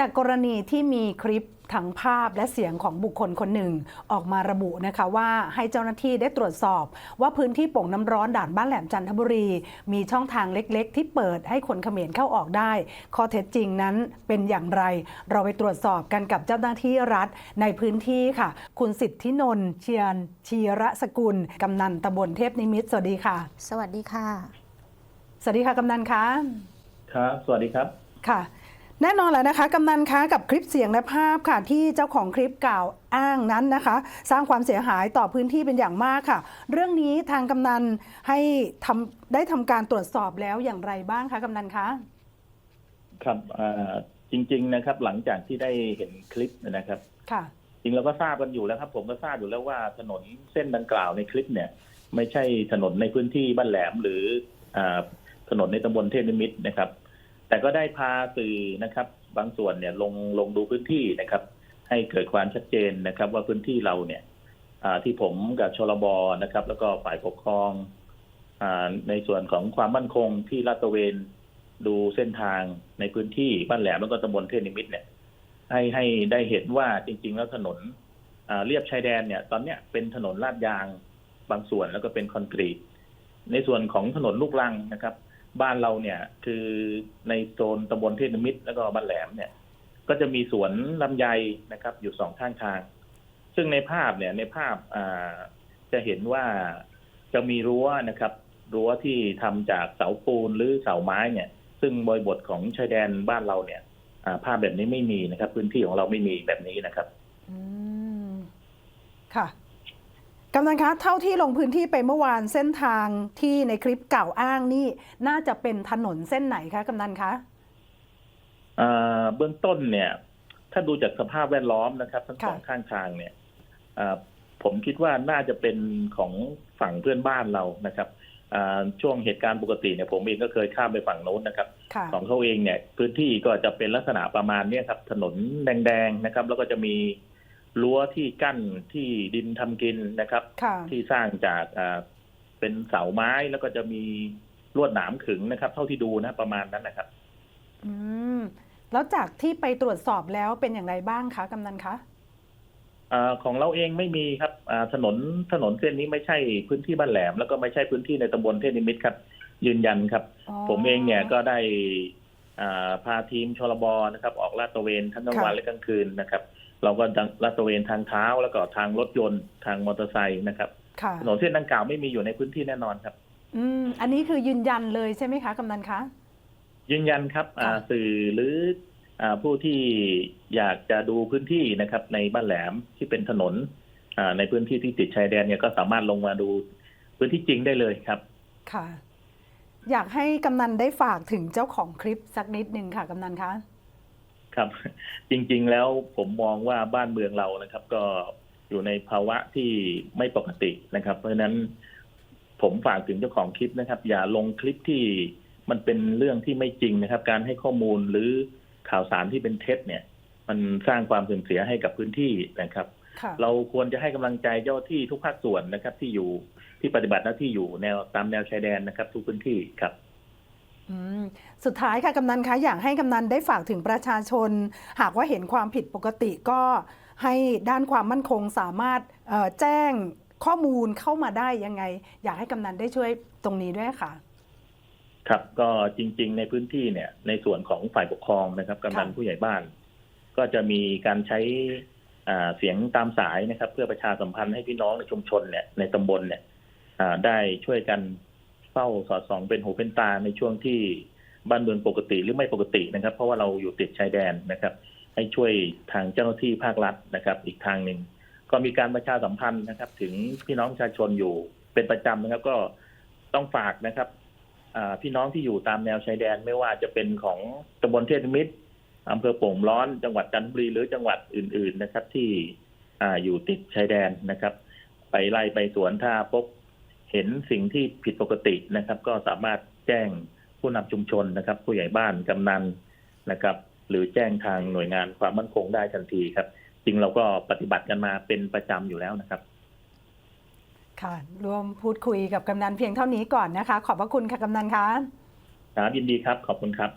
จากกรณีที่มีคลิปทั้งภาพและเสียงของบุคคลคนหนึ่ง ออกมาระบุนะคะว่าให้เจ้าหน้าที่ได้ตรวจสอบ ว่าพื้นที่โป่งน้ำร้อนด่านบ้านแหลมจันทบุรี มีช่องทางเล็กๆ ที่เปิดให้คนเขมรเข้าออกได้ ข้อเท็จจริงนั้นเป็นอย่างไร เราไปตรวจสอบกันกับเจ้าหน้าที่รัฐในพื้นที่ค่ะ คุณสิทธินนท์เชียนชีระสกุลกำนันตำบลเทพนิมิตรสวัสดีค่ะ สวัสดีค่ะ สวัสดีค่ะกำนันคะครับสวัสดีครับค่ะ แน่นอนแหละนะคะกำนันคะกับคลิปเสียงและภาพค่ะ ที่เจ้าของคลิปกล่าวอ้างนั้นนะคะ สร้างความเสียหายต่อพื้นที่เป็นอย่างมากค่ะ เรื่องนี้ทางกำนันให้ทำได้ทำการตรวจสอบแล้วอย่างไรบ้างคะกำนันคะครับอ่าจริง ๆนะครับ หลังจากที่ได้เห็นคลิปนะครับ ค่ะ จริงเราก็ทราบกันอยู่แล้วครับ ผมก็ทราบอยู่แล้วว่าถนนเส้นดังกล่าวในคลิปเนี่ย ไม่ใช่ถนนในพื้นที่บ้านแหลมหรืออาถนนในตำบลเทพนิมิตรนะครับ แต่ก็ได้พาสื่อนะครับ บางส่วนเนี่ยลงลงดูพื้นที่นะครับ ให้เกิดความชัดเจนนะครับ ว่าพื้นที่เราเนี่ยที่ผมกับชลบนะครับ แล้วก็ฝ่ายปกครองอในส่วนของความมั่นคงที่ลาดตระเวนดูเส้นทางในพื้นที่บ้านแหลมแล้วก็ตำบลเทนิมิตเนี่ย ให้ให้ได้เห็นว่าจริง ๆ แล้วถนนเรียบชายแดนเนี่ย ตอนเนี้ยเป็นถนนลาดยางบางส่วนแล้วก็เป็นคอนกรีต ในส่วนของถนนลูกรังนะครับ บ้านเราเนี่ย คือในโซนตำบลเทนมิตรแล้วก็บ้านแหลมเนี่ย ก็จะมีสวนลำไยนะครับ อยู่สองข้างทาง ซึ่งในภาพเนี่ยในภาพอ่าจะเห็นว่าจะมีรั้วนะครับรั้วที่ทำจากเสาปูนหรือเสาไม้เนี่ย ซึ่งบริบทของชายแดนบ้านเราเนี่ยภาพแบบนี้ไม่มีนะครับ พื้นที่ของเราไม่มีแบบนี้นะครับ อืม ค่ะ กำนันคะเท่าที่ลงพื้นที่ไปเมื่อวานเส้นทางที่ในคลิปกล่าวอ้างนี่น่าจะเป็นถนนเส้นไหนคะกำนันคะอ่าเบื้องต้นเนี่ย ถ้าดูจากสภาพแวดล้อมนะครับทั้งค่ะสองข้างทางเนี่ยอ่าผมคิดว่าน่าจะเป็นของฝั่งเพื่อนบ้านเรานะครับอ่าช่วงเหตุการณ์ปกติเนี่ยผมเองก็เคยข้ามไปฝั่งโน้นนะครับค่ะของเขาเองเนี่ย พื้นที่ก็จะเป็นลักษณะประมาณเนี้ยครับ ถนนแดงๆนะครับ แล้วก็จะมี รั้วที่กั้นที่ดินทำกินนะครับค่ะที่สร้างจากอ่าเป็นเสาไม้แล้วก็จะมีลวดหนามขึงนะครับ เท่าที่ดูนะประมาณนั้นนะครับ อืมแล้วจากที่ไปตรวจสอบแล้วเป็นอย่างไรบ้างคะกำนันคะอาของเราเองไม่มีครับอ่าถนนถนนเส้นนี้ไม่ใช่พื้นที่บ้านแหลม แล้วก็ไม่ใช่พื้นที่ในตำบลเทพนิมิตรครับ ยืนยันครับอ๋อผมเองเนี่ยก็ได้อ่าพาทีมชลบนะครับ ออกลาดตระเวนทั้งกลางวันค่ะและกลางคืนนะครับ เราก็ลาดตระเวนทางเท้าแล้วก็ทางรถยนต์ทางมอเตอร์ไซค์นะครับค่ะถนนเส้นดังกล่าวไม่มีอยู่ในพื้นที่แน่นอนครับ อืมอันนี้คือยืนยันเลยใช่ไหมคะกำนันคะยืนยันครับอ่าค่ะสื่อหรืออ่าผู้ที่อยากจะดูพื้นที่นะครับ ในบ้านแหลมที่เป็นถนนอ่าในพื้นที่ที่ติดชายแดนเนี่ยก็สามารถลงมาดูพื้นที่จริงได้เลยครับ ค่ะ อยากให้กำนันได้ฝากถึงเจ้าของคลิปสักนิดหนึ่งค่ะกำนันคะ ครับ จริงๆแล้วผมมองว่าบ้านเมืองเรานะครับ ก็อยู่ในภาวะที่ไม่ปกตินะครับ เพราะฉะนั้นผมฝากถึงเจ้าของคลิปนะครับ อย่าลงคลิปที่มันเป็นเรื่องที่ไม่จริงนะครับ การให้ข้อมูลหรือข่าวสารที่เป็นเท็จเนี่ย มันสร้างความเสื่อมเสียให้กับพื้นที่นะครับค่ะเราควรจะให้กำลังใจเจ้าหน้าที่ทุกภาคส่วนนะครับ ที่อยู่ที่ปฏิบัติหน้าที่อยู่แนวตามแนวชายแดนนะครับ ทุกพื้นที่ครับอืม สุดท้ายค่ะกำนันคะอยากให้กำนันได้ฝากถึงประชาชน หากว่าเห็นความผิดปกติก็ให้ด้านความมั่นคงสามารถแจ้งข้อมูลเข้ามาได้ยังไง อยากให้กำนันได้ช่วยตรงนี้ด้วยค่ะ ครับก็จริง ๆ ในพื้นที่เนี่ย ในส่วนของฝ่ายปกครองนะครับกำนันผู้ใหญ่บ้าน ก็จะมีการใช้เสียงตามสายนะครับ เพื่อประชาสัมพันธ์ให้พี่น้องในชุมชนเนี่ยในตำบลเนี่ยได้ช่วยกัน ฝ้าสอดส่องเป็นหูเป็นตาในช่วงที่บ้านเมืองปกติหรือไม่ปกตินะครับ เพราะว่าเราอยู่ติดชายแดนนะครับ ให้ช่วยทางเจ้าหน้าที่ภาครัฐนะครับ อีกทางหนึ่งก็มีการประชาสัมพันธ์นะครับ ถึงพี่น้องประชาชนอยู่เป็นประจำนะครับ ก็ต้องฝากนะครับพี่น้องที่อยู่ตามแนวชายแดนไม่ว่าจะเป็นของตำบลเทพนิมิตรอำเภอโป่งร้อน จังหวัดจันทบุรีหรือจังหวัดอื่น ๆนะครับ ที่ออยู่ติดชายแดนนะครับ ไปไล่ไปสวนถ้าพบ เห็นสิ่งที่ผิดปกตินะครับ ก็สามารถแจ้งผู้นำชุมชนนะครับ ผู้ใหญ่บ้านกำนันนะครับ หรือแจ้งทางหน่วยงานความมั่นคงได้ทันทีครับจริงเราก็ปฏิบัติกันมาเป็นประจำอยู่แล้วนะครับ ค่ะรวมพูดคุยกับกำนันเพียงเท่านี้ก่อนนะคะ ขอบพระคุณค่ะกำนันคะครับยินดีครับขอบคุณครับ